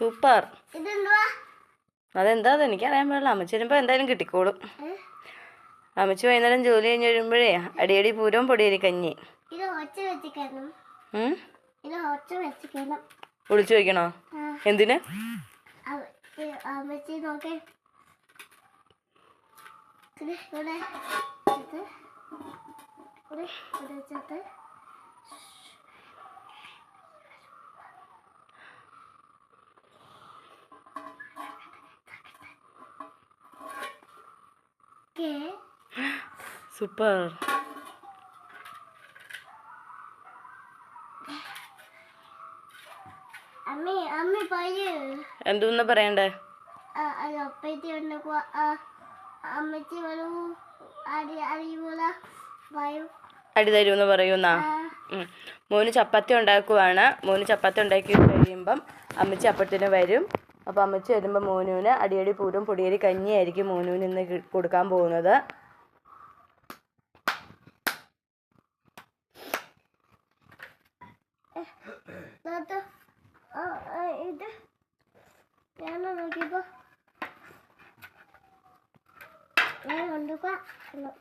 Super. അതെന്താ? എനിക്കറിയാൻ പാടില്ല. അമ്മച്ചി വരുമ്പോൾ എന്തായാലും കിട്ടിക്കോളും? അമ്മച്ചി വൈകുന്നേരം ജോലി കഴിഞ്ഞ് വരുമ്പോഴേ അടിയടി പൂരവും പൊടിയരി കഞ്ഞി. വിളിച്ചു വയ്ക്കണോ എന്തിന്? ഇവിടെ ഇവിടെ ഇവിടെ വെച്ചിട്ട് കേ സൂപ്പർ അമ്മി അമ്മി പറയൂ എന്തോന്ന് പറയണ്ടേ ആ, അത് ഒപ്പയത്തി ഉണ്ടപ്പോ അമ്മച്ചി വരൂ അരി അമ്മി പറയൂ. അടി തരുമെന്ന് പറയുന്നാ. മോന് ചപ്പാത്തി ഉണ്ടാക്കുവാണ്. മോന് ചപ്പാത്തി ഉണ്ടാക്കി കഴിയുമ്പം അമ്മച്ചി അപ്പത്തിന് വരും. അപ്പോൾ അമ്മച്ചി വരുമ്പോൾ മോനുവിന് അടിയടി പൂരം പൊടിയരി കഞ്ഞിയായിരിക്കും മോനുവിന് ഇന്ന് കൊടുക്കാൻ പോകുന്നത് താത്ത ആ, ആ, ഇത് ഞാൻ നോക്കിയപ്പോ കൊണ്ടുപോ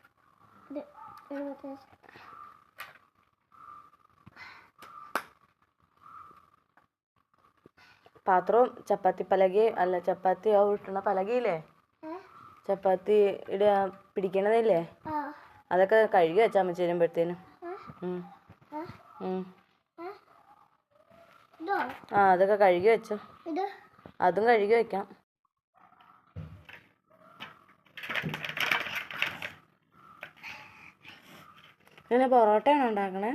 ഇത് മറ്റേ പാത്രവും ചപ്പാത്തി പലകയും അല്ല ചപ്പാത്തി ഉരുട്ടണ പലകയില്ലേ? ചപ്പാത്തി ഇടുക പിടിക്കണതില്ലേ? അതൊക്കെ കഴുകി വെച്ചാൽ. ഏ? ഇതോ? ആ അതൊക്കെ കഴുകി വെച്ചോ. അതും കഴുകി വെക്കാം. ഇങ്ങനെ പൊറോട്ടയാണോ ഉണ്ടാക്കണേ?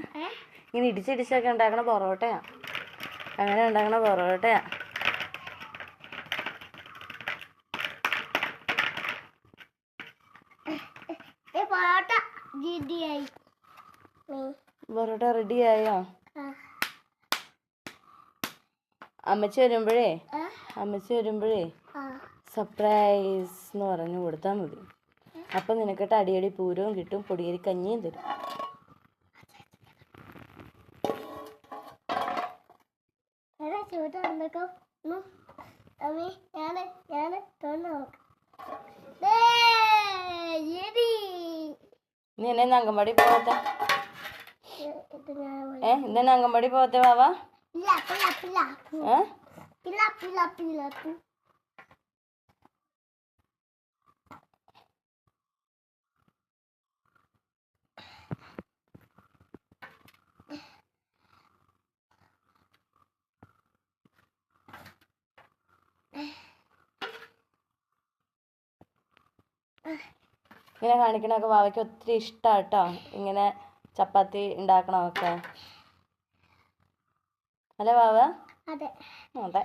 ഇങ്ങനെ ഇടിച്ചിടിച്ചൊക്കെ ഉണ്ടാക്കണ പൊറോട്ടയാ. അങ്ങനെ ഉണ്ടാക്കണ പൊറോട്ടയാ. പൊറോട്ട റെഡിയായോ. അമ്മച്ചി വരുമ്പോഴേ? അമ്മച്ചി വരുമ്പോഴേ സർപ്രൈസ് എന്ന് പറഞ്ഞു കൊടുത്താൽ മതി. അപ്പം നിനക്കിട്ട് അടിയടി പൂരവും കിട്ടും പൊടിയരി കഞ്ഞിയും തരും. ചൂട് എന്തൊക്കെ അമ്മി ഞാൻ ഞാൻ തുറന്നു നോക്കാം. നീ എന്നെ അംഗൻവാടി പോവാത്ത ഞാൻ. ഏ ഇന്നെ അംഗൻവാടി പോവാത്ത വാവാ. ഏ ഇങ്ങനെ കാണിക്കണമൊക്കെ വാവയ്ക്ക് ഒത്തിരി ഇഷ്ടാട്ടോ. ഇങ്ങനെ ചപ്പാത്തി ഉണ്ടാക്കണമൊക്കെ അല്ലേ വാവ? അതെ. അതെ.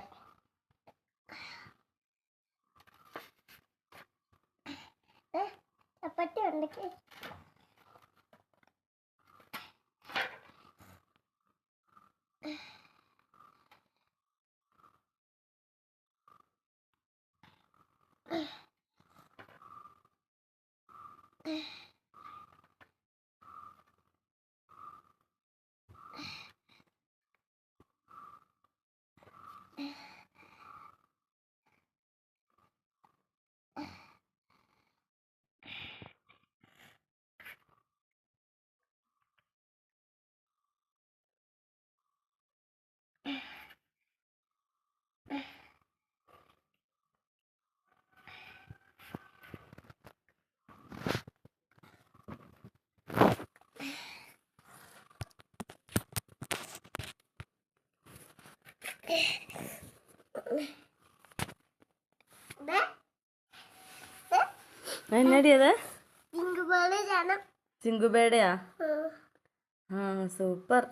ചപ്പാത്തി ഉണ്ടെങ്കിൽ എന്നടി അത്? ചിങ്കുബേടയാ. ആ സൂപ്പർ.